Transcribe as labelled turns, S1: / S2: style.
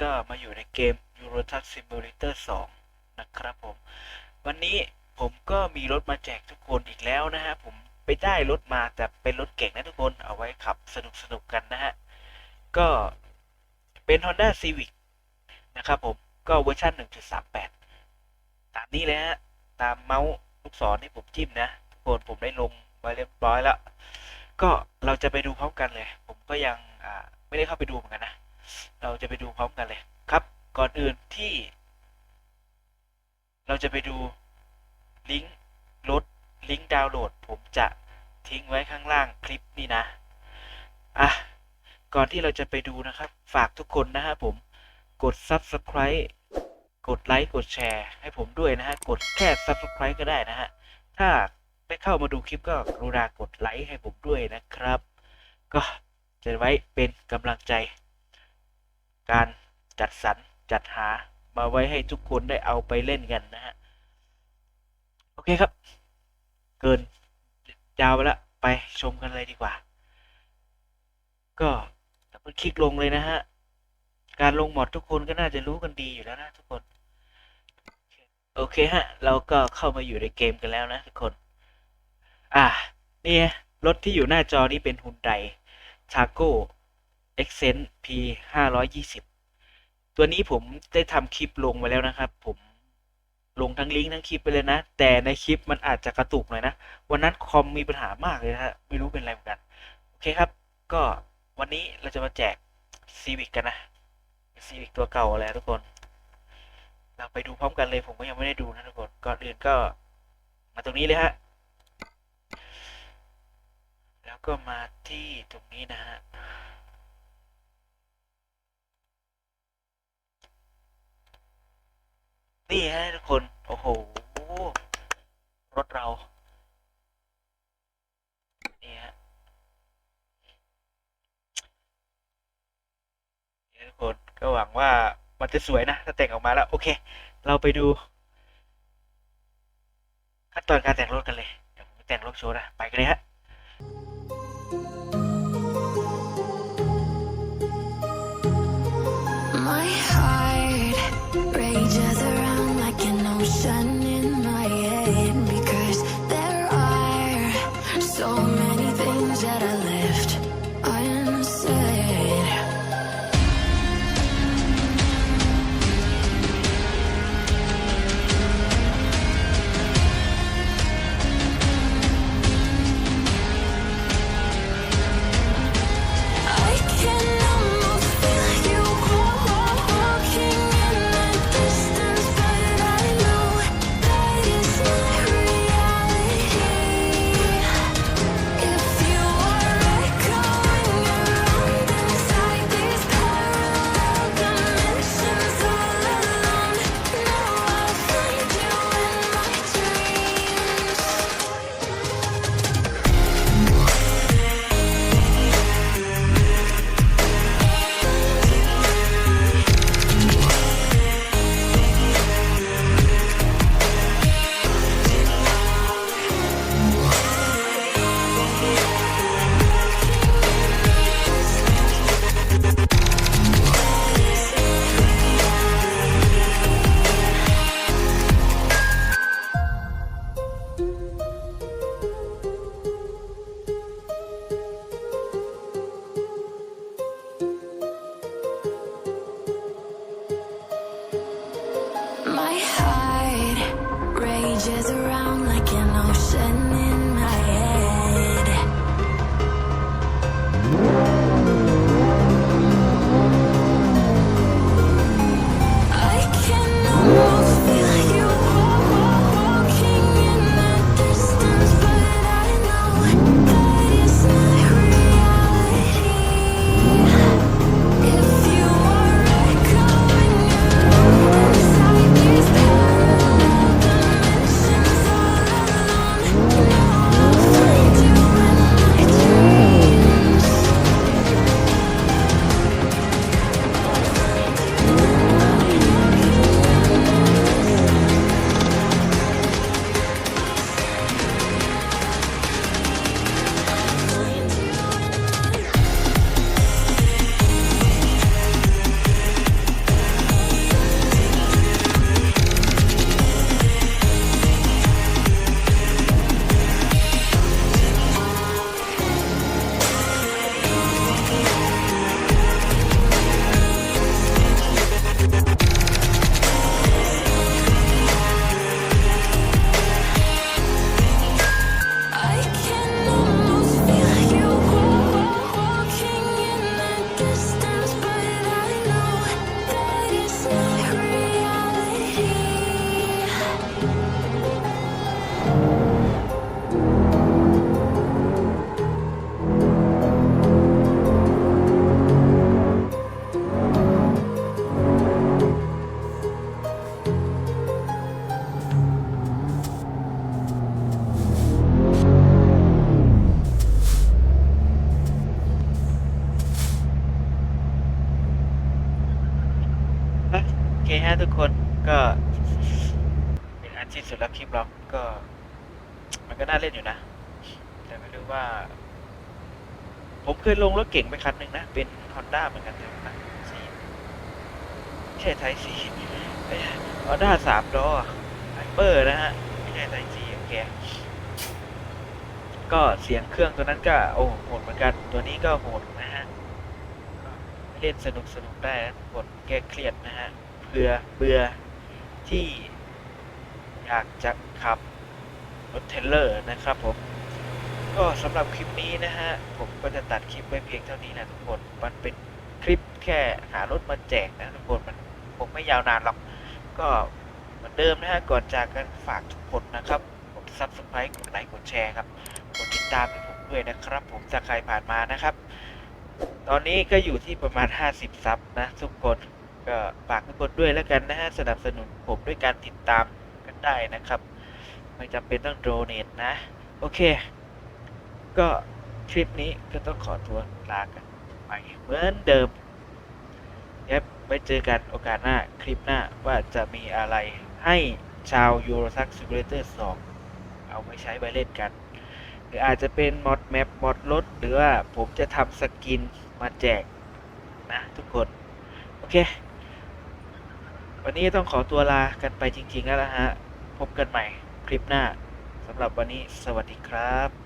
S1: ก็มาอยู่ในเกม Euro Truck Simulator 2 นะครับผม วันนี้ผมก็มีรถมาแจกทุกคนอีกแล้วนะฮะ ผมไปได้รถมาแต่เป็นรถเก่งนะทุกคนเอาไว้ขับสนุกสนุกกันนะฮะ ก็เป็น Honda Civic นะครับผมก็เวอร์ชัน1.38 ตามนี้เลยฮะ ตามเมาส์ลูกศรที่ผมจิ้มนะ ทุกคนผมได้ลงไว้เรียบร้อยแล้ว ก็เราจะไปดูพร้อมกันเลย ผมก็ยังอ่าไม่ได้เข้าไปดูเหมือนกันนะ เราจะไปดูพร้อมกันเลยครับ ก่อนอื่นที่ เราจะไปดูลิงก์รถลิงก์ดาวน์โหลด ผมจะทิ้งไว้ข้างล่างคลิปนี้นะ อะ ก่อนที่เราจะไปดูนะครับ ฝากทุกคนนะฮะผม กด Subscribe กดไลค์ กดแชร์ ให้ผมด้วยนะฮะ กดแค่ Subscribe ก็ได้นะฮะ ถ้าได้เข้ามาดูคลิปก็กรุณากดไลค์ให้ผมด้วยนะครับ ก็จะไว้เป็นกำลังใจ การจัดสรรจัดหามาไว้ให้ทุกคนได้เอาไปเล่นกันนะฮะ โอเคครับ เกินยาวไปละไปชมกันเลยดีกว่า ก็ดับเบิลคลิกลงเลยนะฮะ การลงหมอดทุกคนก็น่าจะรู้กันดีอยู่แล้วนะทุกคน โอเคฮะ เราก็เข้ามาอยู่ในเกมกันแล้วนะทุกคน อะนี่รถที่อยู่หน้าจอนี้เป็นฮุนไดชาโก้ Accent P 520 ตัวนี้ผมได้ทำคลิปลงไว้แล้วนะครับ ผมลงทั้งลิงก์ทั้งคลิปไปเลยนะ แต่ในคลิปมันอาจจะกระตุกหน่อยนะ วันนั้นคอมมีปัญหามากเลยนะฮะไม่รู้เป็นอะไรเหมือนกัน โอเคครับ ก็วันนี้เราจะมาแจกซีวิกกันนะซีวิกตัวเก่าแหละทุกคน เราไปดูพร้อมกันเลยผมก็ยังไม่ได้ดูนะทุกคน ก่อนอื่นก็มาตรงนี้เลยฮะ แล้วก็มาที่ตรงนี้นะฮะ นี่ฮะทุกคน โอ้โห รถเรา นี่ฮะนี่ทุกคนก็หวังว่ามันจะสวยนะถ้าแต่งออกมาแล้ว โอเค เราไปดู ขั้นตอนการแต่งรถกันเลย เดี๋ยวผมแต่งรถโชว์นะ ไปกันเลยฮะ
S2: My heart heart ฮะทุกคนก็เป็นอันที่
S1: สุดแล้วคลิปเราก็ มันก็น่าเล่นอยู่นะ แต่ไม่รู้ว่า ผมเคยลงรถเก่งไปคันหนึ่งนะ เป็นฮอนด้าเหมือนกันนะสใช่ไทยสีฮอนด้าสามล้อไฮเปอร์นะฮะไม่ใช่ไทยสีแกก็เสียงเครื่องตัวนั้นก็โอ้โหดเหมือนกัน ตัวนี้ก็โหดนะฮะเล่นสนุกสนุกได้นะกดแก้เครียดนะฮะ เบื่อเบื่อที่ อยากจะขับรถเทลเลอร์นะครับผม ก็สำหรับคลิปนี้นะฮะ ผมก็จะตัดคลิปไว้เพียงเท่านี้นะทุกคน มันเป็นคลิปแค่หารถมาแจกนะทุกคนมันคงไม่ยาวนานหรอก ก็เหมือนเดิมนะฮะ ก่อนจากกันฝากทุกคนนะครับ กด subscribe กดไลค์กดแชร์ครับกดติดตามให้ผมด้วยนะครับ ผมจากใครผ่านมานะครับ ตอนนี้ก็อยู่ที่ประมาณ 50 ซับนะทุกคน ก็ฝากทุกคนด้วยแล้วกันนะฮะสนับสนุนผมด้วยการติดตามกันได้นะครับ ไม่จำเป็นต้องโดเนทนะ โอเค ก็คลิปนี้ก็ต้องขอตัวลากันไปเหมือนเดิมยับไว้เจอกันโอกาสหน้าคลิปหน้าว่าจะมีอะไรให้ชาว Euro Truck Simulator 2 เอาไว้ใช้ไปเล่นกัน หรืออาจจะเป็นมอดแมปมอดรถ หรือว่าผมจะทำสกินมาแจกนะทุกคน โอเค วันนี้ต้องขอตัวลากันไปจริง ๆ แล้วนะฮะ พบกันใหม่คลิปหน้าสำหรับวันนี้สวัสดีครับ